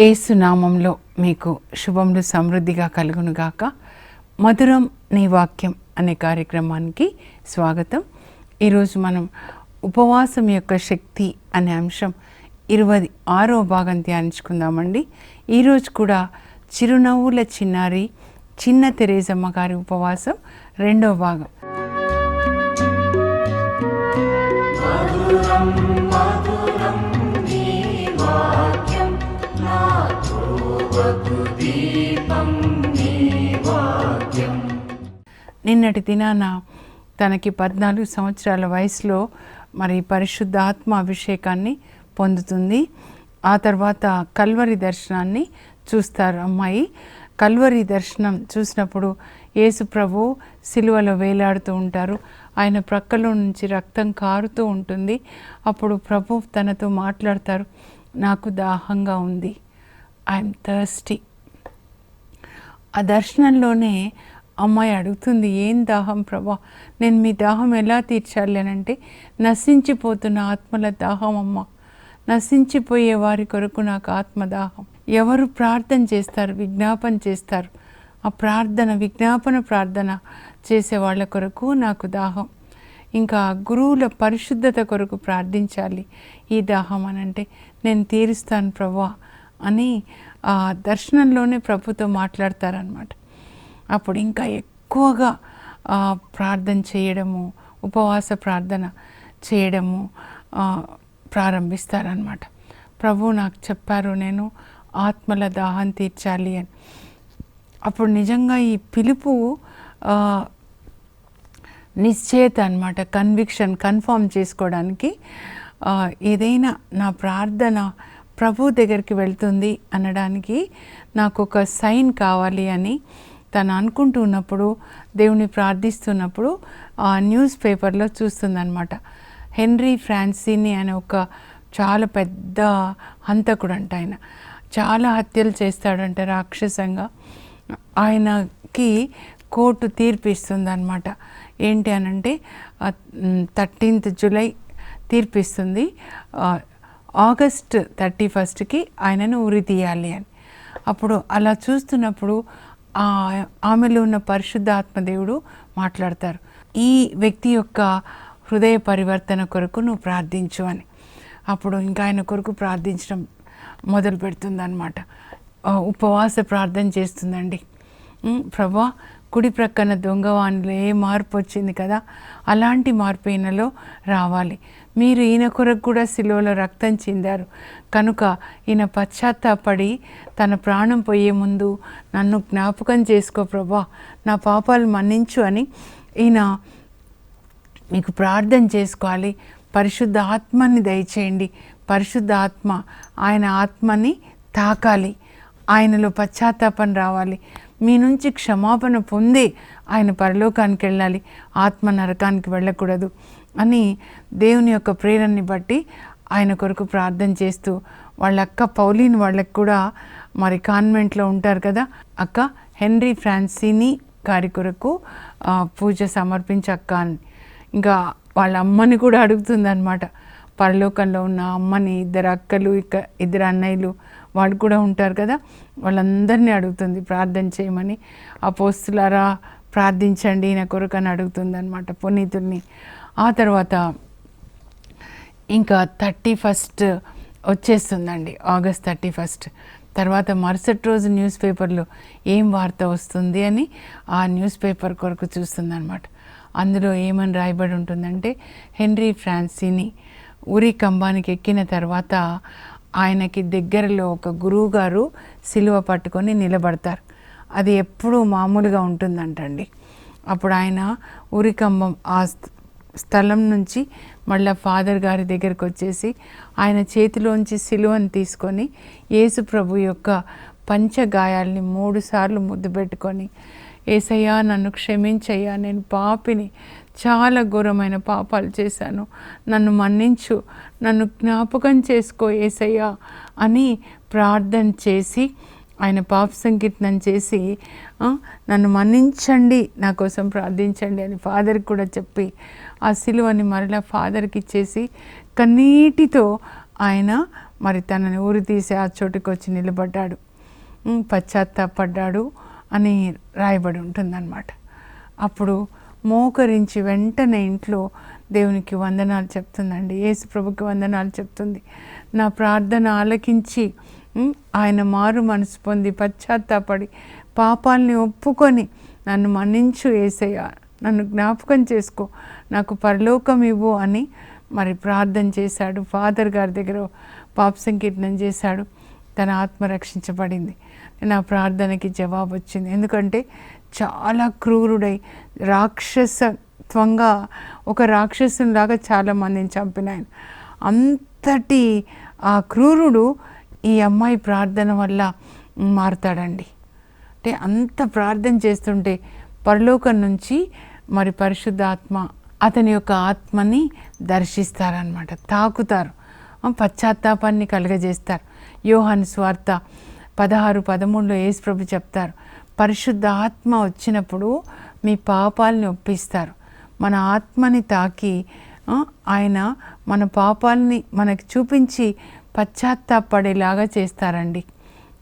ఏసునామంలో మీకు శుభములు సమృద్ధిగా కలుగునుగాక. మధురం నీ వాక్యం అనే కార్యక్రమానికి స్వాగతం. ఈరోజు మనం ఉపవాసం యొక్క శక్తి అనే అంశం ఇరవై ఆరో భాగం ధ్యానించుకుందామండి. ఈరోజు కూడా చిరునవ్వుల చిన్నారి చిన్న తెరేజమ్మ గారి ఉపవాసం రెండో భాగం. నిన్నటి దినాన తనకి పద్నాలుగు సంవత్సరాల వయసులో మరి పరిశుద్ధాత్మ అభిషేకాన్ని పొందుతుంది. ఆ తర్వాత కల్వరి దర్శనాన్ని చూస్తారు అమ్మాయి. కల్వరి దర్శనం చూసినప్పుడు యేసు ప్రభు సిలువలో వేలాడుతూ ఉంటారు. ఆయన ప్రక్కలో నుంచి రక్తం కారుతూ ఉంటుంది. అప్పుడు ప్రభు తనతో మాట్లాడతారు. నాకు దాహంగా ఉంది. I'm thirsty. ఆ దర్శనంలోనే అమ్మాయి అడుగుతుంది ఏం దాహం ప్రభా? నేను మీ దాహం ఎలా తీర్చాలి అని అంటే నశించిపోతున్న ఆత్మల దాహం అమ్మ. నశించిపోయే వారి కొరకు నాకు ఆత్మదాహం. ఎవరు ప్రార్థన చేస్తారు విజ్ఞాపన చేస్తారు? ఆ ప్రార్థన విజ్ఞాపన ప్రార్థన చేసే వాళ్ళ కొరకు నాకు దాహం. ఇంకా గురువుల పరిశుద్ధత కొరకు ప్రార్థించాలి. ఈ దాహం అనంటే నేను తీరుస్తాను ప్రభా అని ఆ దర్శనంలోనే ప్రభుతో మాట్లాడతారనమాట అప్పుడు ఇంకా ఎక్కువగా ప్రార్థన చేయడము ఉపవాస ప్రార్థన చేయడము ప్రారంభిస్తారనమాట ప్రభు నాకు చెప్పారు నేను ఆత్మల దాహం తీర్చాలి అని. అప్పుడు నిజంగా ఈ పిలుపు నిశ్చేత అనమాట కన్విక్షన్ కన్ఫర్మ్ చేసుకోవడానికి ఏదైనా నా ప్రార్థన ప్రభు దగ్గరికి వెళ్తుంది అనడానికి నాకు ఒక సైన్ కావాలి అని తను అనుకుంటూ ఉన్నప్పుడు దేవుని ప్రార్థిస్తున్నప్పుడు ఆ న్యూస్ పేపర్లో చూస్తుందనమాట హెన్రీ ఫ్రాన్సీని అనే ఒక చాలా పెద్ద హంతకుడు అంట ఆయన. చాలా హత్యలు చేస్తాడంట రాక్షసంగా. ఆయనకి కోర్టు తీర్పు అనమాట ఏంటి అనంటే థర్టీన్త్ జూలై తీర్పిస్తుంది. ఆగస్ట్ థర్టీ ఫస్ట్కి ఆయనను ఉరి తీయాలి అని. అప్పుడు అలా చూస్తున్నప్పుడు ఆమెలో ఉన్న పరిశుద్ధాత్మ దేవుడు మాట్లాడతారు. ఈ వ్యక్తి యొక్క హృదయ పరివర్తన కొరకు నువ్వు ప్రార్థించు అని. అప్పుడు ఇంకా ఆయన కొరకు ప్రార్థించడం మొదలు పెడుతుందన్నమాట. ఉపవాస ప్రార్థన చేస్తుందండి. ప్రభా కుడి ప్రక్కన దొంగవాణిలో ఏ మార్పు వచ్చింది కదా? అలాంటి మార్పు ఈయనలో రావాలి. మీరు ఈయన కొరకు కూడా శిలువలో రక్తం చెందారు. కనుక ఈయన పశ్చాత్తాపడి తన ప్రాణం పోయే ముందు నన్ను జ్ఞాపకం చేసుకో ప్రభా నా పాపాలు మన్నించు అని ఈయన మీకు ప్రార్థన చేసుకోవాలి. పరిశుద్ధ ఆత్మని దయచేయండి. పరిశుద్ధ ఆత్మ ఆయన ఆత్మని తాకాలి. ఆయనలో పశ్చాత్తాపం రావాలి. మీ నుంచి క్షమాపణ పొంది ఆయన పరలోకానికి వెళ్ళాలి. ఆత్మ నరకానికి వెళ్ళకూడదు. అని దేవుని యొక్క ప్రేరణని బట్టి ఆయన కొరకు ప్రార్థన చేస్తూ వాళ్ళ అక్క పౌలిన్ వాళ్ళకి కూడా మరి కాన్వెంట్లో ఉంటారు కదా. అక్క హెన్రీ ఫ్రాన్సీని గారి కొరకు పూజ సమర్పించి అక్క అని. ఇంకా వాళ్ళ అమ్మని కూడా అడుగుతుందన్నమాట. పరలోకంలో ఉన్న అమ్మని ఇద్దరు అక్కలు ఇక ఇద్దరు అన్నయ్యలు వాళ్ళు కూడా ఉంటారు కదా. వాళ్ళందరినీ అడుగుతుంది ప్రార్థన చేయమని. ఆ పోస్తులారా ప్రార్థించండి నా కొరకు అని అడుగుతుంది అనమాట పునీతుల్ని. ఆ తర్వాత ఇంకా థర్టీ ఫస్ట్ వచ్చేస్తుందండి ఆగస్ట్ థర్టీ ఫస్ట్. తర్వాత మరుసటి రోజు న్యూస్ పేపర్లో ఏం వార్త వస్తుంది అని ఆ న్యూస్ పేపర్ కొరకు చూస్తుందన్నమాట. అందులో ఏమని రాయబడి ఉంటుందంటే హెన్రీ ఫ్రాన్సీని ఉరి కంబానికి ఎక్కిన తర్వాత ఆయనకి దగ్గరలో ఒక గురువు గారు సిలువ పట్టుకొని నిలబడతారు. అది ఎప్పుడూ మామూలుగా ఉంటుందంటండి. అప్పుడు ఆయన ఉరికంబం ఆ స్థలం నుంచి మళ్ళా ఫాదర్ గారి దగ్గరకు వచ్చేసి ఆయన చేతిలోంచి సిలువను తీసుకొని యేసు ప్రభు యొక్క పంచగాయాల్ని మూడుసార్లు ముద్దు పెట్టుకొని ఏసయ్యా నన్ను క్షమించయ్యా నేను పాపిని చాలా ఘోరమైన పాపాలు చేశాను. నన్ను మన్నించు నన్ను జ్ఞాపకం చేసుకో ఏసయ్యా అని ప్రార్థన చేసి ఆయన పాప సంకీర్తనం చేసి నన్ను మన్నించండి నా కోసం ప్రార్థించండి అని ఫాదర్కి కూడా చెప్పి ఆ సిలువని మరలా ఫాదర్కి ఇచ్చేసి కన్నీటితో ఆయన మరి తనని ఊరి తీసి ఆ చోటుకు వచ్చి నిలబడ్డాడు పశ్చాత్తాపడ్డాడు అని రాయబడి ఉంటుందన్నమాట. అప్పుడు మోకరించి వెంటనే ఇంట్లో దేవునికి వందనాలు చెప్తుందండి. యేసు ప్రభుకి వందనాలు చెప్తుంది. నా ప్రార్థన ఆలకించి ఆయన మారు మనసు పొంది పశ్చాత్తాపడి పాపాల్ని ఒప్పుకొని నన్ను మన్నించు ఏసయ్య. నన్ను జ్ఞాపకం చేసుకో. నాకు పరలోకం ఇవ్వు అని మరి ప్రార్థన చేశాడు. ఫాదర్ గారి దగ్గర పాప సంకీర్తనం చేశాడు. తన ఆత్మ రక్షించబడింది. నా ప్రార్థనకి జవాబు వచ్చింది. ఎందుకంటే చాలా క్రూరుడై రాక్షసత్వంగా ఒక రాక్షసునిలాగా చాలా మందిని చంపిన ఆయన అంతటి ఆ క్రూరుడు ఈ అమ్మాయి ప్రార్థన వల్ల మారుతాడండి. అంటే అంత ప్రార్థన చేస్తుంటే పరలోకం నుంచి మరి పరిశుద్ధాత్మ అతని యొక్క ఆత్మని దర్శిస్తారనమాట తాకుతారు. పశ్చాత్తాపాన్ని కలుగజేస్తారు. యోహాను స్వార్త పదహారు పదమూడులో యేసుప్రభు చెప్తారు పరిశుద్ధ ఆత్మ వచ్చినప్పుడు మీ పాపాలని ఒప్పిస్తారు. మన ఆత్మని తాకి ఆయన మన పాపాలని మనకు చూపించి పశ్చాత్తాపడేలాగా చేస్తారండి.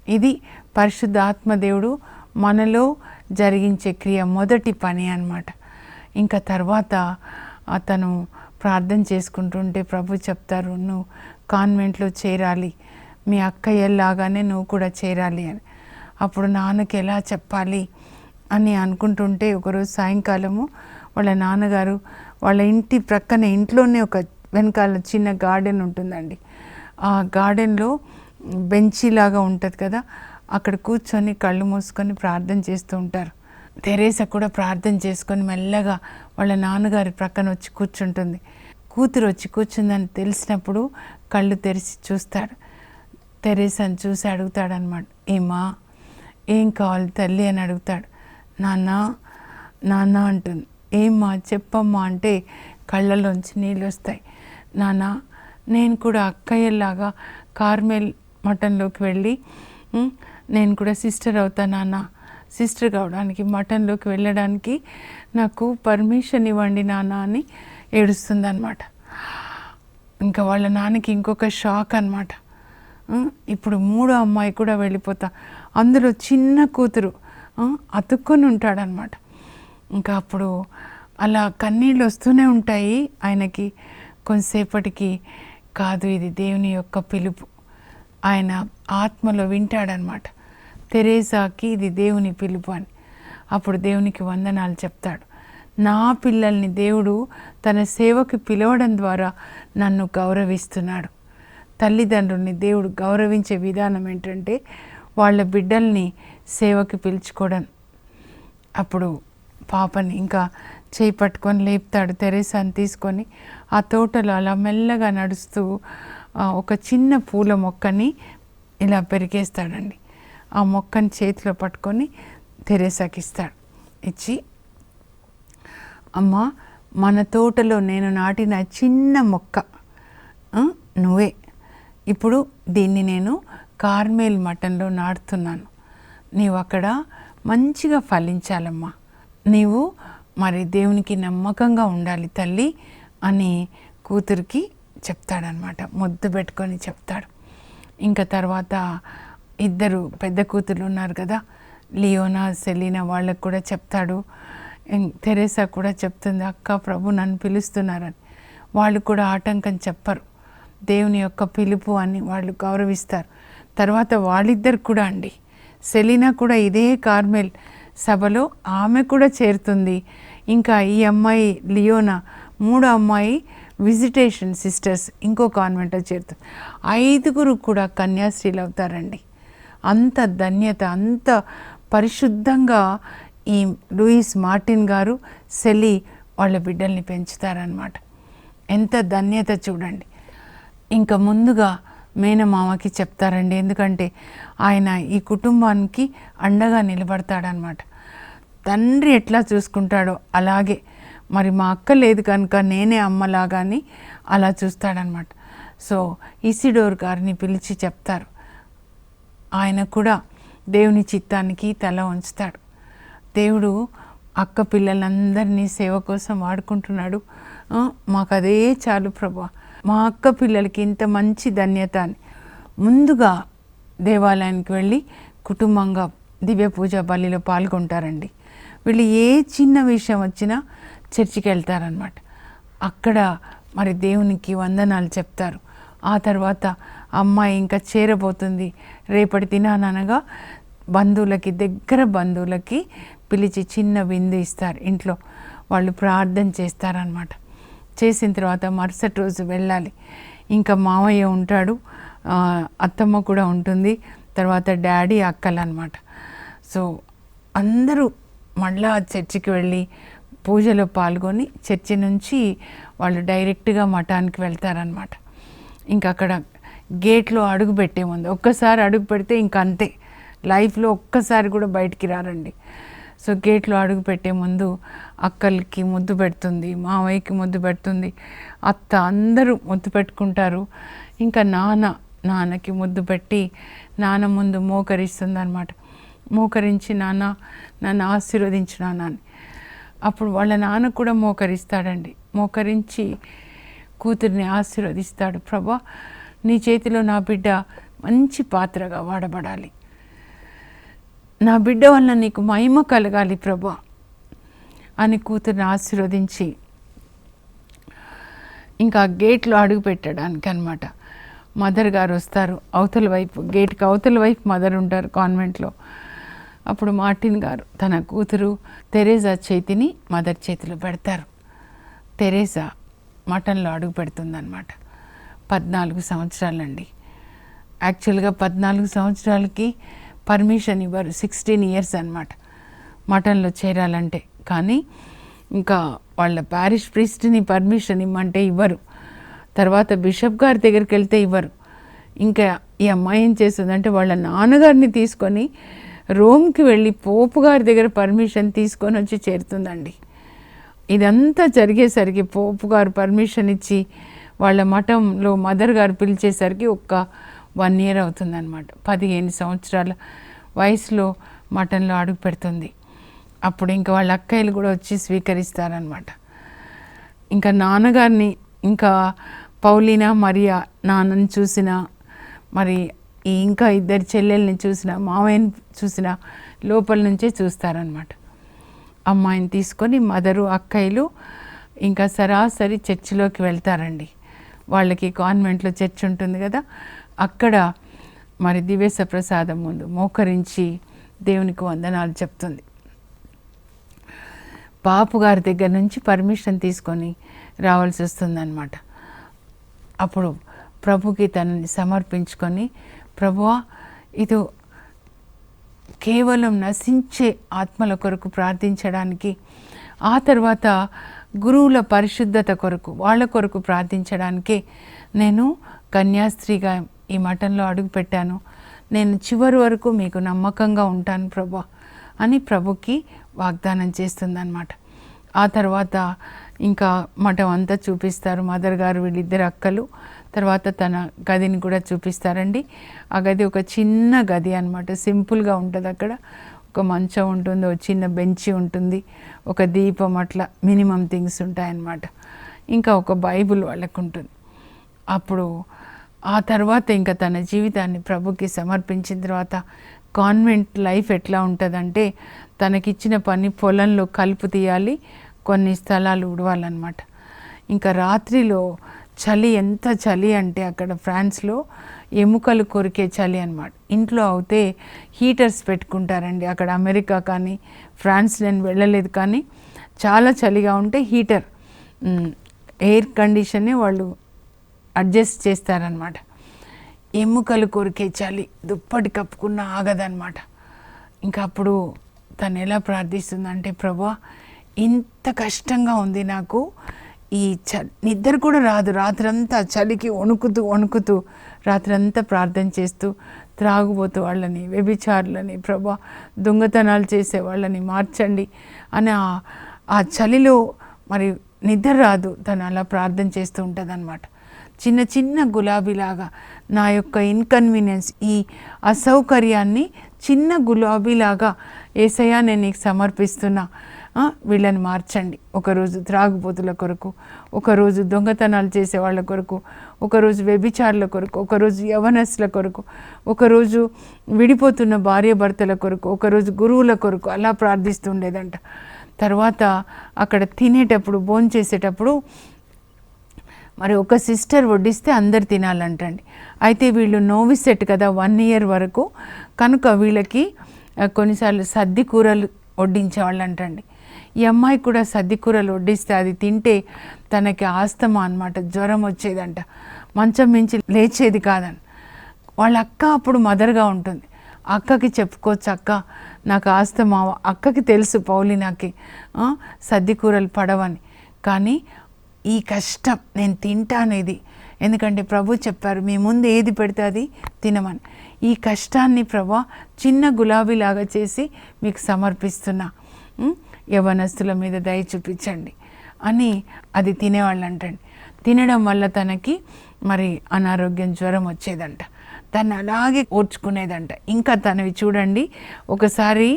ఇది పరిశుద్ధాత్మ దేవుడు మనలో జరిగించే క్రియ మొదటి పని అన్నమాట. ఇంకా తర్వాత అతను ప్రార్థన చేసుకుంటుంటే ప్రభు చెప్తారు నువ్వు కాన్వెంట్లో చేరాలి. మీ అక్కయ్యలాగానే నువ్వు కూడా చేరాలి అని. అప్పుడు నాన్నకి ఎలా చెప్పాలి అని అనుకుంటుంటే ఒకరోజు సాయంకాలము వాళ్ళ నాన్నగారు వాళ్ళ ఇంటి ప్రక్కన ఇంట్లోనే ఒక వెనకాల చిన్న గార్డెన్ ఉంటుందండి. ఆ గార్డెన్లో బెంచీలాగా ఉంటుంది కదా అక్కడ కూర్చొని కళ్ళు మూసుకొని ప్రార్థన చేస్తూ ఉంటారు. తెరేస కూడా ప్రార్థన చేసుకొని మెల్లగా వాళ్ళ నాన్నగారి ప్రక్కన వచ్చి కూర్చుంటుంది. కూతురు వచ్చి కూర్చుందని తెలిసినప్పుడు కళ్ళు తెరిచి చూస్తాడు. తెరేసని చూసి అడుగుతాడనమాట ఏమా ఏం కావాలి తల్లి? అని అడుగుతాడు. నాన్న నాన్న అంటుంది. ఏమ్మా చెప్పమ్మా అంటే కళ్ళలోంచి నీళ్ళు వస్తాయి. నాన్న నేను కూడా అక్కయ్యలాగా కార్మెల్ మఠంలోకి వెళ్ళి నేను కూడా సిస్టర్ అవుతా నాన్న సిస్టర్ కావడానికి మఠంలోకి వెళ్ళడానికి నాకు పర్మిషన్ ఇవ్వండి నాన్న అని ఏడుస్తుందన్నమాట. ఇంకా వాళ్ళ నాన్నకి ఇంకొక షాక్ అనమాట ఇప్పుడు మూడో అమ్మాయి కూడా వెళ్ళిపోతా. అందులో చిన్న కూతురు అతుక్కొని ఉంటాడనమాట ఇంకా అప్పుడు అలా కన్నీళ్ళు వస్తూనే ఉంటాయి ఆయనకి. కొంతసేపటికి కాదు ఇది దేవుని యొక్క పిలుపు. ఆయన ఆత్మలో వింటాడనమాట తెరేసాకి ఇది దేవుని పిలుపు అని. అప్పుడు దేవునికి వందనాలు చెప్తాడు. నా పిల్లల్ని దేవుడు తన సేవకు పిలవడం ద్వారా నన్ను గౌరవిస్తున్నాడు. తల్లిదండ్రుల్ని దేవుడు గౌరవించే విధానం ఏంటంటే వాళ్ళ బిడ్డల్ని సేవకి పిలుచుకోవడం. అప్పుడు పాపని ఇంకా చేయి పట్టుకొని లేపుతాడు తెరేసాని తీసుకొని ఆ తోటలో అలా మెల్లగా నడుస్తూ ఒక చిన్న పూల మొక్కని ఇలా పెరిగేస్తాడండి. ఆ మొక్కని చేతిలో పట్టుకొని తెరేసాకి ఇస్తాడు. ఇచ్చి అమ్మ మన తోటలో నేను నాటిన చిన్న మొక్క నువ్వే. ఇప్పుడు దీన్ని నేను కార్మేల్ మఠంలో నాటుతున్నాను. నీవు అక్కడ మంచిగా ఫలించాలమ్మా. నీవు మరి దేవునికి నమ్మకంగా ఉండాలి తల్లి అని కూతురికి చెప్తాడనమాట ముద్దు పెట్టుకొని చెప్తాడు. ఇంకా తర్వాత ఇద్దరు పెద్ద కూతుర్లు ఉన్నారు కదా. లియోనా సెలీనా వాళ్ళకు కూడా చెప్తాడు. తెరేసా కూడా చెప్తుంది అక్క ప్రభు నన్ను పిలుస్తున్నారని. వాళ్ళు కూడా ఆటంకం చెప్పరు. దేవుని యొక్క పిలుపు అని వాళ్ళు గౌరవిస్తారు. తర్వాత వాళ్ళిద్దరు కూడా అండి. సెలీనా కూడా ఇదే కార్మెల్ సభలో ఆమె కూడా చేరుతుంది. ఇంకా ఈ అమ్మాయి లియోనా మూడో అమ్మాయి విజిటేషన్ సిస్టర్స్ ఇంకో కాన్వెంట్లో చేరుతుంది. ఐదుగురు కూడా కన్యాశ్రీలు అవుతారండి. అంత ధన్యత అంత పరిశుద్ధంగా ఈ లూయిస్ మార్టిన్ గారు సెలి వాళ్ళ బిడ్డల్ని పెంచుతారనమాట ఎంత ధన్యత చూడండి. ఇంకా ముందుగా మేనమామకి చెప్తారండి. ఎందుకంటే ఆయన ఈ కుటుంబానికి అండగా నిలబడతాడనమాట తండ్రి ఎట్లా చూసుకుంటాడో అలాగే. మరి మా అక్క లేదు కనుక నేనే అమ్మలాగా అని అలా చూస్తాడనమాట సో ఇసిడోర్ గారిని పిలిచి చెప్తారు. ఆయన కూడా దేవుని చిత్తానికి తల ఉంచుతాడు. దేవుడు అక్క పిల్లలందరినీ సేవ కోసం వాడుకుంటున్నాడు. మాకు అదే చాలు ప్రభా. మా అక్క పిల్లలకి ఇంత మంచి ధన్యత అని. ముందుగా దేవాలయానికి వెళ్ళి కుటుంబంగా దివ్య పూజ బలిలో పాల్గొంటారండి. వీళ్ళు ఏ చిన్న విషయం వచ్చినా చర్చికి వెళ్తారనమాట అక్కడ మరి దేవునికి వందనాలు చెప్తారు. ఆ తర్వాత అమ్మాయి ఇంకా చేరబోతుంది. రేపటి దినాననగా బంధువులకి దగ్గర బంధువులకి పిలిచి చిన్న విందు ఇస్తారు. ఇంట్లో వాళ్ళు ప్రార్థన చేస్తారనమాట చేసిన తర్వాత మరుసటి రోజు వెళ్ళాలి. ఇంకా మామయ్య ఉంటాడు. అత్తమ్మ కూడా ఉంటుంది. తర్వాత డాడీ అక్కలు అనమాట సో అందరూ మళ్ళా చర్చికి వెళ్ళి పూజలో పాల్గొని చర్చి నుంచి వాళ్ళు డైరెక్ట్గా మఠానికి వెళ్తారనమాట ఇంకా అక్కడ గేట్లో అడుగు పెట్టే ముందు ఒక్కసారి అడుగు పెడితే ఇంక అంతే లైఫ్లో ఒక్కసారి కూడా బయటికి రారండి. సో గేట్లో అడుగు పెట్టే ముందు అక్కలకి ముద్దు పెడుతుంది మావయ్యకి ముద్దు పెడుతుంది అత్త అందరూ ముద్దు పెట్టుకుంటారు. ఇంకా నాన్న నాన్నకి ముద్దు పెట్టి నాన్న ముందు మోకరిస్తుంది అనమాట మోకరించి నాన్న నన్ను ఆశీర్వదించిన నాన్న అని. అప్పుడు వాళ్ళ నాన్న కూడా మోకరిస్తాడండి. మోకరించి కూతుర్ని ఆశీర్వదిస్తాడు ప్రభా. నీ చేతిలో నా బిడ్డ మంచి పాత్రగా వాడబడాలి. నా బిడ్డ వల్ల నీకు మహిమ కలగాలి ప్రభా అని కూతుర్ని ఆశీర్వదించి ఇంకా గేట్లో అడుగు పెట్టడానికి అనమాట మదర్ గారు వస్తారు. అవతల వైపు గేట్కి అవతల వైపు మదర్ ఉంటారు కాన్వెంట్లో. అప్పుడు మార్టిన్ గారు తన కూతురు తెరేజా చేతిని మదర్ చేతిలో పెడతారు. తెరేజా మటన్లో అడుగు పెడుతుందన్నమాట. పద్నాలుగు సంవత్సరాలండి. యాక్చువల్గా పద్నాలుగు సంవత్సరాలకి పర్మిషన్ ఇవ్వరు సిక్స్టీన్ ఇయర్స్ అనమాట మటన్లో చేరాలంటే. కానీ ఇంకా వాళ్ళ ప్యారిష్ ప్రీస్ట్ని పర్మిషన్ ఇమ్మంటే ఇవ్వరు. తర్వాత బిషప్ గారి దగ్గరికి వెళ్తే ఇవ్వరు. ఇంకా ఈ అమ్మాయి ఏం చేస్తుందంటే వాళ్ళ నాన్నగారిని తీసుకొని రోమ్కి వెళ్ళి పోపు గారి దగ్గర పర్మిషన్ తీసుకొని వచ్చి చేరుతుందండి. ఇదంతా జరిగేసరికి పోపు గారు పర్మిషన్ ఇచ్చి వాళ్ళ మఠంలో మదర్ గారు పిలిచేసరికి ఒక్క వన్ ఇయర్ అవుతుందన్నమాట. పదిహేను సంవత్సరాల వయసులో మఠంలో అడుగు పెడుతుంది. అప్పుడు ఇంకా వాళ్ళ అక్కయ్యలు కూడా వచ్చి స్వీకరిస్తారనమాట ఇంకా నాన్నగారిని ఇంకా పౌలీనా మరియా నాన్నని చూసిన మరి ఇంకా ఇద్దరు చెల్లెల్ని చూసిన మావయ్యని చూసిన లోపల నుంచే చూస్తారనమాట అమ్మాయిని తీసుకొని మదరు అక్కయ్యలు ఇంకా సరాసరి చర్చిలోకి వెళ్తారండి. వాళ్ళకి కాన్వెంట్లో చర్చ్ ఉంటుంది కదా అక్కడ మరి దివేశ ప్రసాదం ముందు మోకరించి దేవునికి వందనాలు చెప్తుంది. పాపు గారి దగ్గర నుంచి పర్మిషన్ తీసుకొని రావాల్సి వస్తుందన్నమాట. అప్పుడు ప్రభుకి తనని సమర్పించుకొని ప్రభువా ఇది కేవలం నశించే ఆత్మల కొరకు ప్రార్థించడానికి ఆ తర్వాత గురువుల పరిశుద్ధత కొరకు వాళ్ళ కొరకు ప్రార్థించడానికే నేను కన్యాస్త్రీగా ఈ మఠంలో అడుగుపెట్టాను. నేను చివరి వరకు మీకు నమ్మకంగా ఉంటాను ప్రభా అని ప్రభుకి వాగ్దానం చేస్తుందన్నమాట. ఆ తర్వాత ఇంకా మఠం అంతా చూపిస్తారు. మదర్ గారు వీళ్ళిద్దరు అక్కలు. తర్వాత తన గదిని కూడా చూపిస్తారండి. ఆ గది ఒక చిన్న గది అనమాట సింపుల్గా ఉంటుంది అక్కడ. ఒక మంచం ఉంటుంది ఒక చిన్న బెంచి ఉంటుంది ఒక దీపం అట్లా మినిమం థింగ్స్ ఉంటాయన్నమాట. ఇంకా ఒక బైబుల్ వాళ్ళకు ఉంటుంది అప్పుడు ఆ తర్వాత ఇంకా తన జీవితాన్ని ప్రభుకి సమర్పించిన తర్వాత కాన్వెంట్ లైఫ్ ఎట్లా ఉంటుందంటే తనకిచ్చిన పని పొలంలో కలుపు తీయాలి కొన్ని స్థలాలు ఉడవాలన్నమాట ఇంకా రాత్రిలో చలి ఎంత చలి అంటే అక్కడ ఫ్రాన్స్లో ఎముకలు కొరికే చలి అనమాట ఇంట్లో అయితే హీటర్స్ పెట్టుకుంటారండి. అక్కడ అమెరికా కానీ ఫ్రాన్స్ నేను వెళ్ళలేదు కానీ చాలా చలిగా ఉంటే హీటర్ ఎయిర్ కండిషన్ని వాళ్ళు అడ్జస్ట్ చేస్తారనమాట ఎముకలు కొరికే చలి దుప్పటి కప్పుకున్న ఆగదనమాట ఇంకా అప్పుడు తను ఎలా ప్రార్థిస్తుందంటే ప్రభా ఇంత కష్టంగా ఉంది నాకు. ఈ చ నిద్ర కూడా రాదు. రాత్రంతా చలికి వణుకుతూ వణుకుతూ రాత్రంతా ప్రార్థన చేస్తూ త్రాగుబోతూ వాళ్ళని వ్యభిచారులని ప్రభా దొంగతనాలు చేసే వాళ్ళని మార్చండి అని ఆ- ఆ చలిలో మరి నిద్ర రాదు. తను అలా ప్రార్థన చేస్తూ ఉంటుంది చిన్న చిన్న గులాబీలాగా నా యొక్క ఇన్కన్వీనియన్స్ ఈ అసౌకర్యాన్ని చిన్న గులాబీలాగా ఏసయ్యా నేను నీకు సమర్పిస్తున్నా. వీళ్ళని మార్చండి. ఒకరోజు త్రాగుబోతుల కొరకు ఒకరోజు దొంగతనాలు చేసే వాళ్ళ కొరకు ఒకరోజు వ్యభిచారుల కొరకు ఒకరోజు యవనస్ల కొరకు ఒకరోజు విడిపోతున్న భార్య భర్తల కొరకు ఒకరోజు గురువుల కొరకు అలా ప్రార్థిస్తుండేదంట తర్వాత అక్కడ తినేటప్పుడు భోంచేసేటప్పుడు మరి ఒక సిస్టర్ వడ్డిస్తే అందరు తినాలంటండి. అయితే వీళ్ళు నోవి సెట్ కదా వన్ ఇయర్ వరకు. కనుక వీళ్ళకి కొన్నిసార్లు సద్ది కూరలు వడ్డించేవాళ్ళు అంటండి ఈ అమ్మాయి కూడా సద్ది కూరలు వడ్డిస్తే అది తింటే తనకి ఆస్తమా అన్నమాట జ్వరం వచ్చేదంట. మంచం మించి లేచేది కాదని. వాళ్ళ అక్క అప్పుడు మదర్గా ఉంటుంది. అక్కకి చెప్పుకోవచ్చు అక్క నాకు ఆస్తమా అక్కకి తెలుసు పౌలినాకి ఆ, సద్ది కూరలు పడవని. కానీ ఈ కష్టం నేను తింటాను ఇది. ఎందుకంటే ప్రభు చెప్పారు మీ ముందు ఏది పెడితే అది తినమని. ఈ కష్టాన్ని ప్రభా చిన్న గులాబీలాగా చేసి మీకు సమర్పిస్తున్నా. యవనస్తుల మీద దయ చూపించండి అని అది తినేవాళ్ళు అంటండి తినడం వల్ల తనకి మరి అనారోగ్యం జ్వరం వచ్చేదంట. తను అలాగే ఓర్చుకునేదంట. ఇంకా తనవి చూడండి. ఒకసారి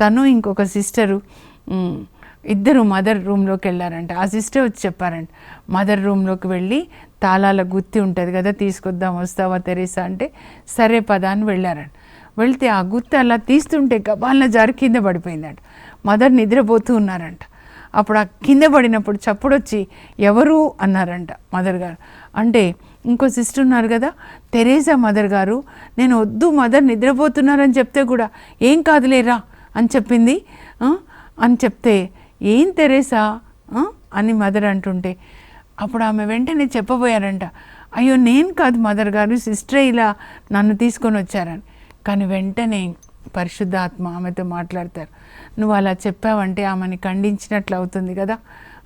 తను ఇంకొక సిస్టరు ఇద్దరు మదర్ రూమ్లోకి వెళ్ళారంట. ఆ సిస్టర్ వచ్చి చెప్పారంట మదర్ రూమ్లోకి వెళ్ళి తాళాల గుత్తి ఉంటుంది కదా తీసుకొద్దాం వస్తావా తెరీసా? అంటే సరే పదా అని వెళ్ళారంట. వెళ్తే ఆ గుత్తి అలా తీస్తుంటే గబాలన జారి కింద పడిపోయిందంట. మదర్ నిద్రపోతూ ఉన్నారంట. అప్పుడు ఆ కింద పడినప్పుడు చప్పుడు వచ్చి ఎవరు? అన్నారంట మదర్ గారు. అంటే ఇంకో సిస్టర్ ఉన్నారు కదా తెరేసా మదర్ గారు నేను వద్దు మదర్ నిద్రపోతున్నారని చెప్తే కూడా ఏం కాదులేరా అని చెప్పింది. అని చెప్తే ఏం తెరేసా? అని మదర్ అంటుంటే అప్పుడు ఆమె వెంటనే చెప్పబోయారంట అయ్యో నేను కాదు మదర్ గారు సిస్టరే ఇలా నన్ను తీసుకొని వచ్చారని. కానీ వెంటనే పరిశుద్ధాత్మ ఆమెతో మాట్లాడతారు. నువ్వు అలా చెప్పావంటే ఆమెని ఖండించినట్లు అవుతుంది కదా?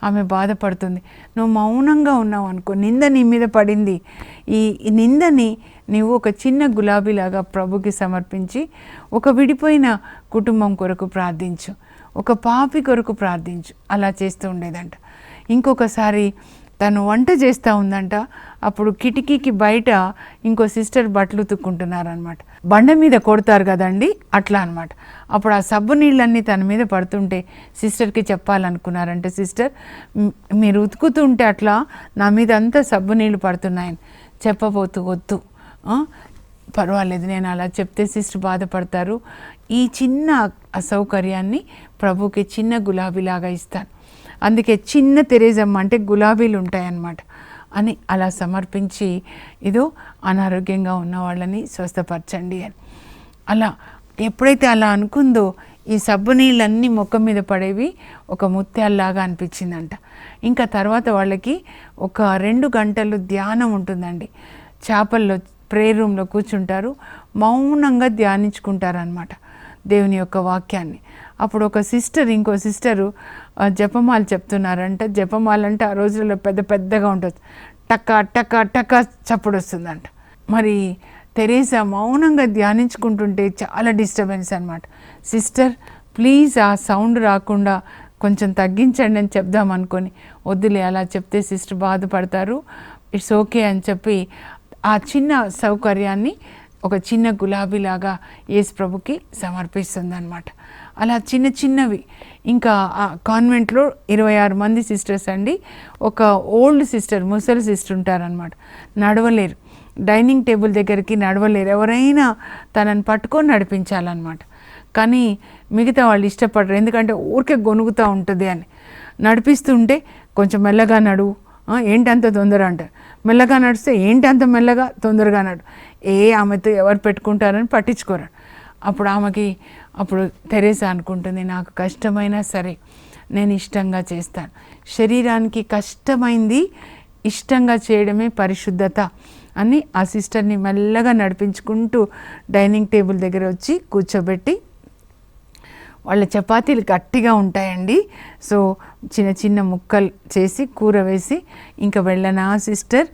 ఆమె బాధపడుతుంది. నువ్వు మౌనంగా ఉన్నావు అనుకో నింద నీ మీద పడింది. ఈ ఈ నిందని నీవు ఒక చిన్న గులాబీలాగా ప్రభుకి సమర్పించి ఒక విడిపోయిన కుటుంబం కొరకు ప్రార్థించు. ఒక పాపి కొరకు ప్రార్థించు. అలా చేస్తూ ఉండేదంట. ఇంకొకసారి తను వంట చేస్తూ ఉందంట. అప్పుడు కిటికీకి బయట ఇంకో సిస్టర్ బట్టలు ఉతుక్కుంటున్నారనమాట బండ మీద కొడతారు కదండి అట్లా అనమాట అప్పుడు ఆ సబ్బు నీళ్ళన్నీ తన మీద పడుతుంటే సిస్టర్కి చెప్పాలనుకున్నారంటే సిస్టర్ మీరు ఉతుకుతుంటే అట్లా నా మీద అంతా సబ్బు నీళ్ళు పడుతున్నాయని చెప్పబోతూ వద్దు. పర్వాలేదు నేను అలా చెప్తే సిస్టర్ బాధపడతారు. ఈ చిన్న అసౌకర్యాన్ని ప్రభుకి చిన్న గులాబీలాగా ఇస్తాను. అందుకే చిన్న తెరేజమ్మ అంటే గులాబీలు ఉంటాయన్నమాట. అని అలా సమర్పించి ఇదో అనారోగ్యంగా ఉన్న వాళ్ళని స్వస్థపరచండి అని. అలా ఎప్పుడైతే అలా అనుకుందో ఈ సబ్బు నీళ్ళన్నీ ముఖం మీద పడేవి ఒక ముత్యాల్లాగా అనిపించిందంట. ఇంకా తర్వాత వాళ్ళకి ఒక రెండు గంటలు ధ్యానం ఉంటుందండి. చేపల్లో ప్రే రూమ్లో కూర్చుంటారు మౌనంగా ధ్యానించుకుంటారనమాట దేవుని యొక్క వాక్యాన్ని. అప్పుడు ఒక సిస్టర్ ఇంకో సిస్టరు జపమాలు చెప్తున్నారంట. జపమాలు అంటే ఆ రోజుల్లో పెద్ద పెద్దగా ఉంటుంది. టక్క టక్క టక్క చప్పుడు వస్తుందంట. మరి తెరేసా మౌనంగా ధ్యానించుకుంటుంటే చాలా డిస్టర్బెన్స్ అనమాట సిస్టర్ ప్లీజ్ ఆ సౌండ్ రాకుండా కొంచెం తగ్గించండి అని చెప్దాం అనుకొని. వద్దులే అలా చెప్తే సిస్టర్ బాధపడతారు. ఇట్స్ ఓకే అని చెప్పి ఆ చిన్న సౌకర్యాన్ని ఒక చిన్న గులాబీలాగా యేసు ప్రభుకి సమర్పిస్తుంది అనమాట అలా చిన్న చిన్నవి. ఇంకా ఆ కాన్వెంట్లో ఇరవై ఆరు మంది సిస్టర్స్ అండి. ఒక ఓల్డ్ సిస్టర్ ముసలి సిస్టర్ ఉంటారనమాట నడవలేరు. డైనింగ్ టేబుల్ దగ్గరికి నడవలేరు. ఎవరైనా తనని పట్టుకొని నడిపించాలన్నమాట. కానీ మిగతా వాళ్ళు ఇష్టపడరు. ఎందుకంటే ఊరికే గొనుగుతూ ఉంటుంది అని. నడిపిస్తుంటే కొంచెం మెల్లగా నడువు ఏంటంత ఏంటి అంత తొందర అంటారు మెల్లగా నడిస్తే ఏంటి అంత మెల్లగా తొందరగా నడు. ఏ ఆమెతో ఎవరు పెట్టుకుంటారని పట్టించుకోరు. అప్పుడు ఆమెకి అప్పుడు తెరేసా అనుకుంటుంది నాకు కష్టమైనా సరే నేను ఇష్టంగా చేస్తాను. శరీరానికి కష్టమైంది ఇష్టంగా చేయడమే పరిశుద్ధత అని ఆ సిస్టర్ని మెల్లగా నడిపించుకుంటూ డైనింగ్ టేబుల్ దగ్గర వచ్చి కూర్చోబెట్టి వాళ్ళ చపాతీలు గట్టిగా ఉంటాయండి. సో చిన్న చిన్న ముక్కలు చేసి కూర వేసి ఇంకా వెళ్ళనా సిస్టర్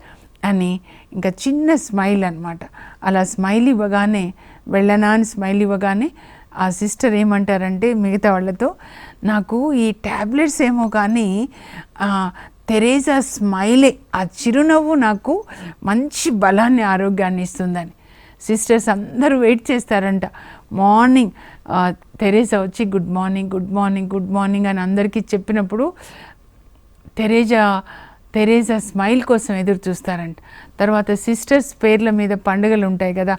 అని ఇంకా చిన్న స్మైల్ అనమాట అలా స్మైల్ ఇవ్వగానే వెళ్ళనా అని స్మైల్ ఇవ్వగానే ఆ సిస్టర్ ఏమంటారంటే మిగతా వాళ్ళతో నాకు ఈ ట్యాబ్లెట్స్ ఏమో కానీ తెరేజా తెరేసా స్మైలే ఆ చిరునవ్వు నాకు మంచి బలాన్ని ఆరోగ్యాన్ని ఇస్తుందని. సిస్టర్స్ అందరూ వెయిట్ చేస్తారంట. మార్నింగ్ తెరేసా వచ్చి good morning good morning good morning అని అందరికీ చెప్పినప్పుడు తెరేజా తెరేజా స్మైల్ కోసం ఎదురు చూస్తారంట. తర్వాత సిస్టర్స్ పేర్ల మీద పండుగలు ఉంటాయి కదా.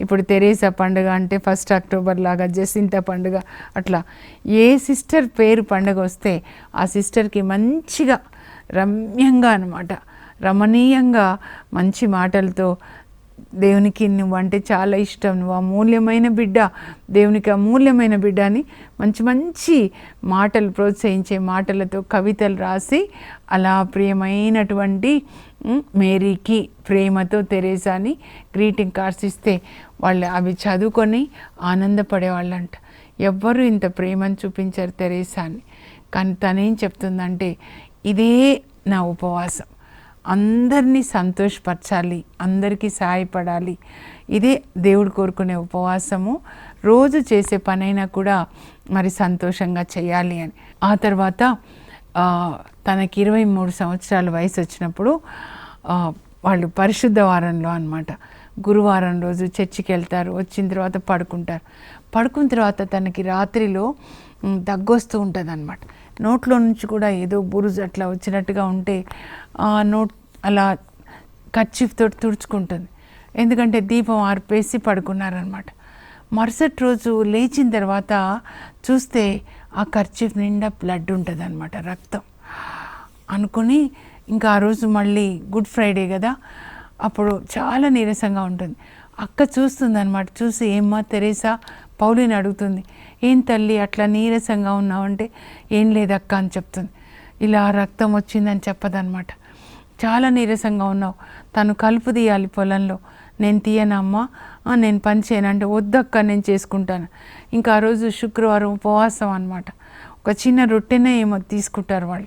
ఇప్పుడు తెరేసా పండుగ అంటే ఫస్ట్ అక్టోబర్ లాగా జసింత పండుగ అట్లా. ఏ సిస్టర్ పేరు పండుగ వస్తే ఆ సిస్టర్కి మంచిగా రమ్యంగా అనమాట రమణీయంగా మంచి మాటలతో దేవునికి నువ్వు అంటే చాలా ఇష్టం. నువ్వు అమూల్యమైన బిడ్డ. దేవునికి అమూల్యమైన బిడ్డ అని మంచి మంచి మాటలు ప్రోత్సహించే మాటలతో కవితలు రాసి అలా ప్రియమైనటువంటి మేరీకి ప్రేమతో తెరేసాని గ్రీటింగ్ కార్డ్స్ ఇస్తే వాళ్ళు అవి చదువుకొని ఆనందపడేవాళ్ళంట. ఎవ్వరూ ఇంత ప్రేమను చూపించారు తెరేసాని. కానీ తనేం చెప్తుందంటే ఇదే నా ఉపవాసం. అందరినీ సంతోషపరచాలి అందరికీ సహాయపడాలి. ఇదే దేవుడు కోరుకునే ఉపవాసము. రోజు చేసే పనైనా కూడా మరి సంతోషంగా చేయాలి అని. ఆ తర్వాత తనకి ఇరవై మూడు సంవత్సరాల వయసు వచ్చినప్పుడు వాళ్ళు పరిశుద్ధ వారంలో అనమాట గురువారం రోజు చర్చికి వెళ్తారు వచ్చిన తర్వాత పడుకుంటారు. పడుకున్న తర్వాత తనకి రాత్రిలో దగ్గొస్తూ ఉంటుంది అనమాట నోట్లో నుంచి కూడా ఏదో బురుజు అట్లా వచ్చినట్టుగా ఉంటే ఆ నోట్ అలా కర్చీఫ్ తోటి తుడుచుకుంటుంది. ఎందుకంటే దీపం ఆర్పేసి పడుకున్నారనమాట మరుసటి రోజు లేచిన తర్వాత చూస్తే ఆ కర్చీఫ్ నిండా బ్లడ్ ఉంటుంది అనమాట రక్తం. అనుకుని ఇంకా ఆ రోజు మళ్ళీ గుడ్ ఫ్రైడే కదా అప్పుడు చాలా నీరసంగా ఉంటుంది. అక్క చూస్తుంది అనమాట చూసి ఏమ్మా తెరేసా పౌలిని అడుగుతుంది ఏం తల్లి అట్లా నీరసంగా ఉన్నావంటే ఏం లేదక్క అని చెప్తుంది. ఇలా రక్తం వచ్చిందని చెప్పదనమాట. చాలా నీరసంగా ఉన్నావు. తను కలుపు తీయాలి పొలంలో. నేను తీయనమ్మా నేను పని చేయను? అంటే వద్దక్క నేను చేసుకుంటాను. ఇంకా ఆ రోజు శుక్రవారం ఉపవాసం అనమాట ఒక చిన్న రొట్టెనే ఏమో తీసుకుంటారు వాళ్ళు.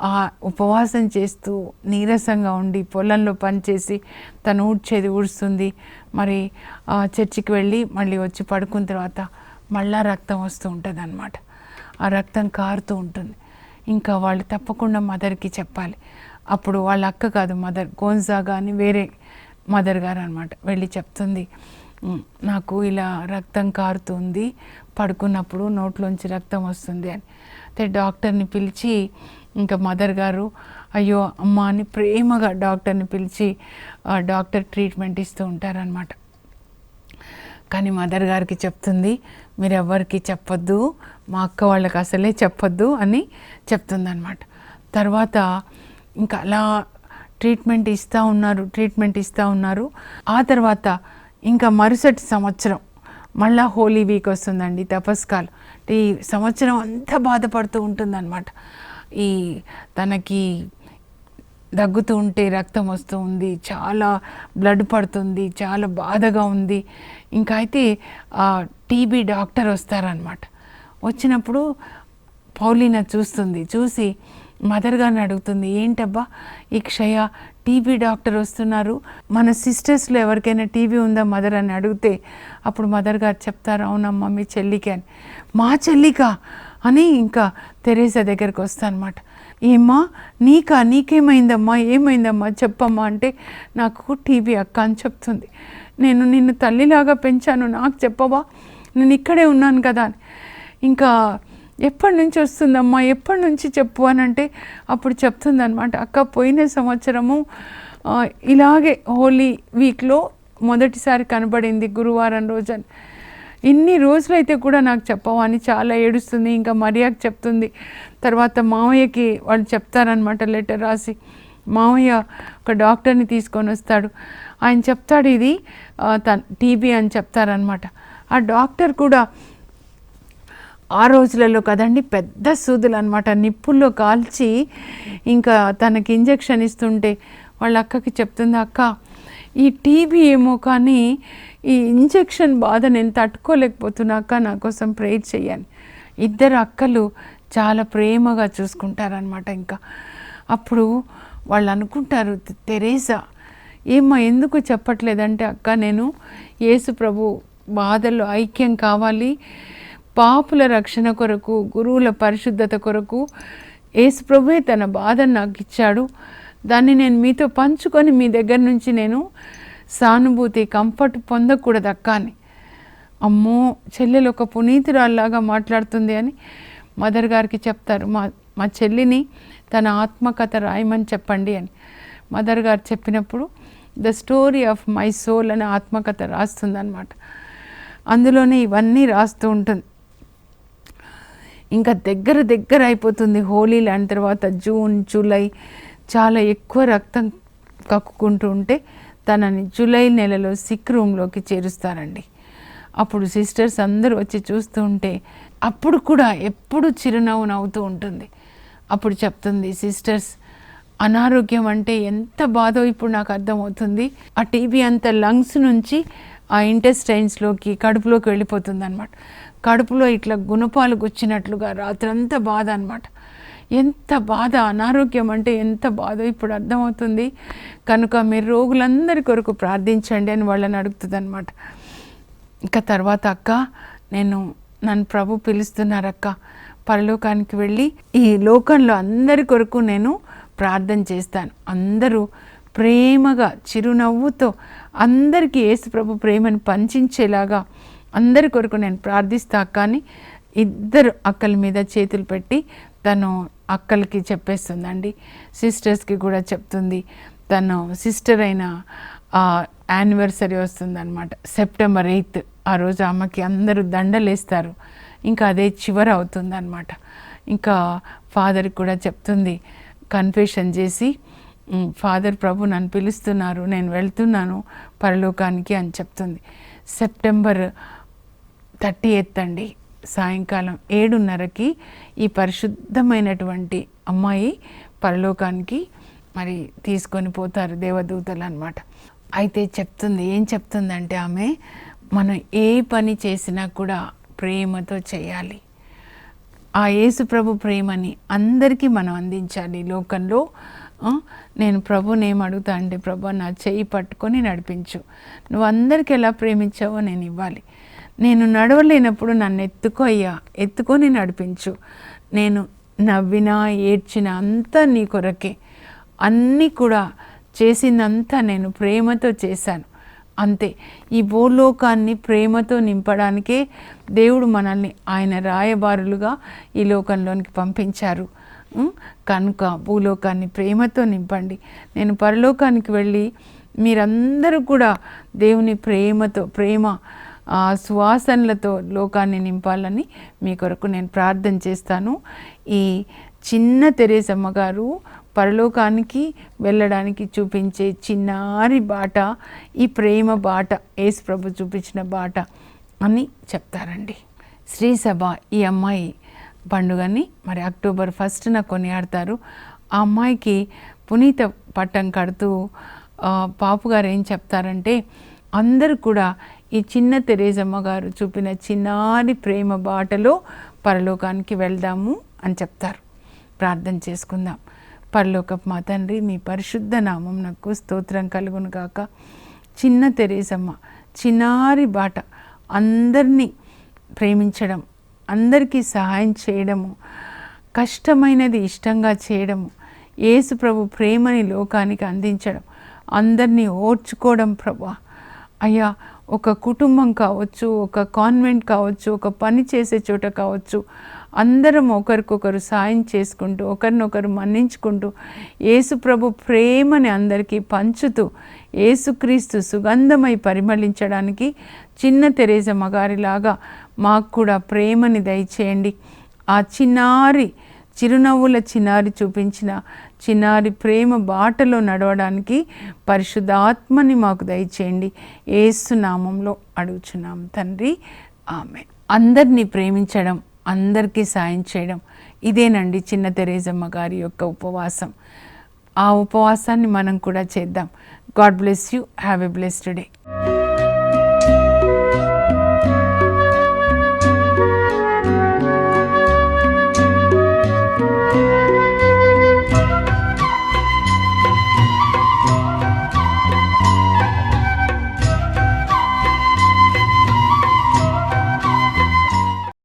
ఆ ఉపవాసం చేస్తూ నీరసంగా ఉండి పొలంలో పనిచేసి తను ఊడ్చేది ఊడుస్తుంది. మరి ఆ చర్చికి వెళ్ళి మళ్ళీ వచ్చి పడుకున్న తర్వాత మళ్ళా రక్తం వస్తూ ఉంటుంది అనమాట ఆ రక్తం కారుతూ ఉంటుంది. ఇంకా వాళ్ళు తప్పకుండా మదర్కి చెప్పాలి. అప్పుడు వాళ్ళ అక్క కాదు మదర్ గోన్జాగా అని వేరే మదర్ గారు అనమాట వెళ్ళి చెప్తుంది. నాకు ఇలా రక్తం కారుతుంది పడుకున్నప్పుడు నోట్లోంచి రక్తం వస్తుంది అని. అయితే డాక్టర్ని పిలిచి ఇంకా మదర్ గారు అయ్యో అమ్మ అని ప్రేమగా డాక్టర్ని పిలిచి డాక్టర్ ట్రీట్మెంట్ ఇస్తూ ఉంటారనమాట కానీ మదర్ గారికి చెప్తుంది మీరు ఎవరికి చెప్పొద్దు మా అక్క వాళ్ళకి అసలే చెప్పొద్దు అని చెప్తుందన్నమాట. తర్వాత ఇంకా అలా ట్రీట్మెంట్ ఇస్తూ ఉన్నారు ట్రీట్మెంట్ ఇస్తూ ఉన్నారు. ఆ తర్వాత ఇంకా మరుసటి సంవత్సరం మళ్ళా హోలీ వీక్ వస్తుందండి తపస్కాలు. ఈ సంవత్సరం అంతా బాధపడుతూ ఉంటుందన్నమాట. ఈ తనకి దగ్గుతూ ఉంటే రక్తం వస్తూ ఉంది చాలా బ్లడ్ పడుతుంది చాలా బాధగా ఉంది. ఇంకా అయితే టీబీ డాక్టర్ వస్తారనమాట వచ్చినప్పుడు పౌలీనా చూస్తుంది చూసి మదర్ గారిని అడుగుతుంది ఏంటబ్బా ఈ క్షయ టీబీ డాక్టర్ వస్తున్నారు? మన సిస్టర్స్లో ఎవరికైనా టీబీ ఉందా మదర్? అని అడిగితే అప్పుడు మదర్ గారు చెప్తారు అవునమ్మా మీ చెల్లికి అని. మా చెల్లికా? అని ఇంకా తెరేసా దగ్గరికి వస్తానమాట. ఏమ్మా నీకా? నీకేమైందమ్మా? ఏమైందమ్మా? చెప్పమ్మా అంటే నాకు టీవీ అక్క అని చెప్తుంది. నేను నిన్ను తల్లిలాగా పెంచాను నాకు చెప్పవా? నేను ఇక్కడే ఉన్నాను కదా అని. ఇంకా ఎప్పటి నుంచి వస్తుందమ్మా? ఎప్పటి నుంచి చెప్పు అని అంటే అప్పుడు చెప్తుందనమాట. అక్క పోయిన సంవత్సరము ఇలాగే హోలీ వీక్లో మొదటిసారి కనబడింది గురువారం రోజని ఇన్ని రోజులైతే కూడా నాకు చెప్పవా అని చాలా ఏడుస్తుంది ఇంకా మరియాకి చెప్తుంది. తర్వాత మామయ్యకి వాళ్ళు చెప్తారనమాట లెటర్ రాసి. మామయ్య ఒక డాక్టర్ని తీసుకొని వస్తాడు. ఆయన చెప్తాడు ఇది తన టీబీ అని చెప్తారనమాట ఆ డాక్టర్ కూడా ఆ రోజులలో కదండి పెద్ద సూదులు అనమాట నిప్పుల్లో కాల్చి ఇంకా తనకి ఇంజెక్షన్ ఇస్తుంటే వాళ్ళ అక్కకి చెప్తుంది అక్క ఈ టీబీ ఏమో కానీ ఈ ఇంజెక్షన్ బాధ నేను తట్టుకోలేకపోతున్నా అక్క నా కోసం ప్రేర్ చేయాలి ఇద్దరు అక్కలు చాలా ప్రేమగా చూసుకుంటారనమాట ఇంకా. అప్పుడు వాళ్ళు అనుకుంటారు తెరేసా ఏమ్మా ఎందుకు చెప్పట్లేదంటే అక్క నేను యేసు ప్రభు బాధల్లో ఐక్యం కావాలి. పాపుల రక్షణ కొరకు గురువుల పరిశుద్ధత కొరకు యేసు ప్రభువే తన బాధను నాకు ఇచ్చాడు. దాన్ని నేను మీతో పంచుకొని మీ దగ్గర నుంచి నేను సానుభూతి కంఫర్ట్ పొందకూడదు అక్క అని అమ్మో చెల్లెలు ఒక పునీతురాల్లాగా మాట్లాడుతుంది అని మదర్ గారికి చెప్తారు. మా మా చెల్లిని తన ఆత్మకథ రాయమని చెప్పండి అని. మదర్ గారు చెప్పినప్పుడు the story of my soul అనే ఆత్మకథ రాస్తుందన్నమాట. అందులోనే ఇవన్నీ రాస్తూ ఉంటుంది. ఇంకా దగ్గర దగ్గర అయిపోతుంది హోలీ లాంటి తర్వాత జూన్ జూలై చాలా ఎక్కువ రక్తం కక్కుకుంటూ ఉంటే తనని జూలై నెలలో సిక్ రూమ్లోకి చేరుస్తారండి. అప్పుడు సిస్టర్స్ అందరూ వచ్చి చూస్తూ ఉంటే అప్పుడు కూడా ఎప్పుడు చిరునవ్వు నవ్వుతూ ఉంటుంది. అప్పుడు చెప్తుంది సిస్టర్స్ అనారోగ్యం అంటే ఎంత బాధో ఇప్పుడు నాకు అర్థమవుతుంది. ఆ టీబీ అంత లంగ్స్ నుంచి ఆ ఇంటెస్టైన్స్లోకి కడుపులోకి వెళ్ళిపోతుంది అనమాట కడుపులో ఇట్లా గుణపాలు గుచ్చినట్లుగా రాత్రంతా బాధ అనమాట ఎంత బాధ అనారోగ్యం అంటే ఎంత బాధ ఇప్పుడు అర్థమవుతుంది. కనుక మీరు రోగులందరి కొరకు ప్రార్థించండి అని వాళ్ళని అడుగుతుంది అనమాట ఇంకా తర్వాత అక్క నేను నన్ను ప్రభు పిలుస్తున్నారు అక్క పరలోకానికి వెళ్ళి ఈ లోకంలో అందరి కొరకు నేను ప్రార్థన చేస్తాను. అందరూ ప్రేమగా చిరునవ్వుతో అందరికీ ఏసు ప్రభు ప్రేమను పంచించేలాగా అందరి కొరకు నేను ప్రార్థిస్తా అక్క అని ఇద్దరు అక్కల మీద చేతులు పెట్టి తను అక్కలకి చెప్పేస్తుందండి సిస్టర్స్కి కూడా చెప్తుంది. తను సిస్టర్ అయిన యానివర్సరీ వస్తుందన్నమాట. సెప్టెంబర్ ఎయిత్ ఆ రోజు ఆమెకి అందరూ దండలేస్తారు. ఇంకా అదే చివర అవుతుందన్నమాట. ఇంకా ఫాదర్ కూడా చెప్తుంది కన్ఫెషన్ చేసి ఫాదర్ ప్రభు నన్ను పిలుస్తున్నారు నేను వెళ్తున్నాను పరలోకానికి అని చెప్తుంది. సెప్టెంబర్ థర్టీ ఎయిత్ అండి. సాయంకాలం ఏడున్నరకి ఈ పరిశుద్ధమైనటువంటి అమ్మాయి పరలోకానికి మరి తీసుకొని పోతారు దేవదూతలు అనమాట అయితే చెప్తుంది ఏం చెప్తుందంటే ఆమె మనం ఏ పని చేసినా కూడా ప్రేమతో చేయాలి. ఆ యేసు ప్రభు ప్రేమని అందరికీ మనం అందించాలి. లోకంలో నేను ప్రభుని ఏం అడుగుతా అంటే ప్రభు నా చెయ్యి పట్టుకొని నడిపించు. నువ్వు అందరికీ ఎలా ప్రేమించావో నేను ఇవ్వాలి. నేను నడవలేనప్పుడు నన్ను ఎత్తుకో అయ్యా ఎత్తుకొని నడిపించు. నేను నవ్వినా ఏడ్చినా అంతా నీ కొరకే. అన్నీ కూడా చేసిందంతా నేను ప్రేమతో చేశాను. అంతే ఈ భూలోకాన్ని ప్రేమతో నింపడానికే దేవుడు మనల్ని ఆయన రాయబారులుగా ఈ లోకంలోనికి పంపించారు. కనుక భూలోకాన్ని ప్రేమతో నింపండి. నేను పరలోకానికి వెళ్ళి మీరందరూ కూడా దేవుని ప్రేమతో ప్రేమ ఆ, సువాసనలతో లోకాన్ని నింపాలని మీ కొరకు నేను ప్రార్థన చేస్తాను. ఈ చిన్న తెరేసమ్మ గారు పరలోకానికి వెళ్ళడానికి చూపించే చిన్నారి బాట ఈ ప్రేమ బాట యేసు ప్రభు చూపించిన బాట అని చెప్తారండి. శ్రీ సభ ఈ అమ్మాయి పండుగని మరి అక్టోబర్ ఫస్ట్న కొనియాడతారు. ఆ అమ్మాయికి పునీత పట్టం కడుతూ పాపుగారు పాపు గారు ఏం చెప్తారంటే అందరూ కూడా ఈ చిన్న తెరేజమ్మ గారు చూపిన చిన్నారి ప్రేమ బాటలో పరలోకానికి వెళ్దాము అని చెప్తారు. ప్రార్థన చేసుకుందాం. పరలోకపు మా తండ్రి మీ పరిశుద్ధ నామం నాకు స్తోత్రం కలుగును కాక చిన్న తెరేజమ్మ చిన్నారి బాట అందరినీ ప్రేమించడం అందరికీ సహాయం చేయడము కష్టమైనది ఇష్టంగా చేయడము యేసు ప్రభు ప్రేమని లోకానికి అందించడం అందరినీ ఓర్చుకోవడం ప్రభా. అయ్యా ఒక కుటుంబం కావచ్చు ఒక కాన్వెంట్ కావచ్చు ఒక పని చేసే చోట కావచ్చు అందరం ఒకరికొకరు సాయం చేసుకుంటూ ఒకరినొకరు మన్నించుకుంటూ ఏసుప్రభు ప్రేమని అందరికీ పంచుతూ యేసుక్రీస్తు సుగంధమై పరిమళించడానికి చిన్న తెరేజమ్మ గారిలాగా మాకు కూడా ప్రేమని దయచేయండి. ఆ చిన్నారి చిరునవ్వుల చిన్నారి చూపించిన చిన్నారి ప్రేమ బాటలో నడవడానికి పరిశుద్ధాత్మని మాకు దయచేయండి. ఏసు నామంలో అడుగుచున్నాం తండ్రి. ఆమె అందరినీ ప్రేమించడం అందరికీ సాయం చేయడం ఇదేనండి చిన్న తెరేజమ్మ గారి యొక్క ఉపవాసం. ఆ ఉపవాసాన్ని మనం కూడా చేద్దాం. God bless you. Have a blessed day.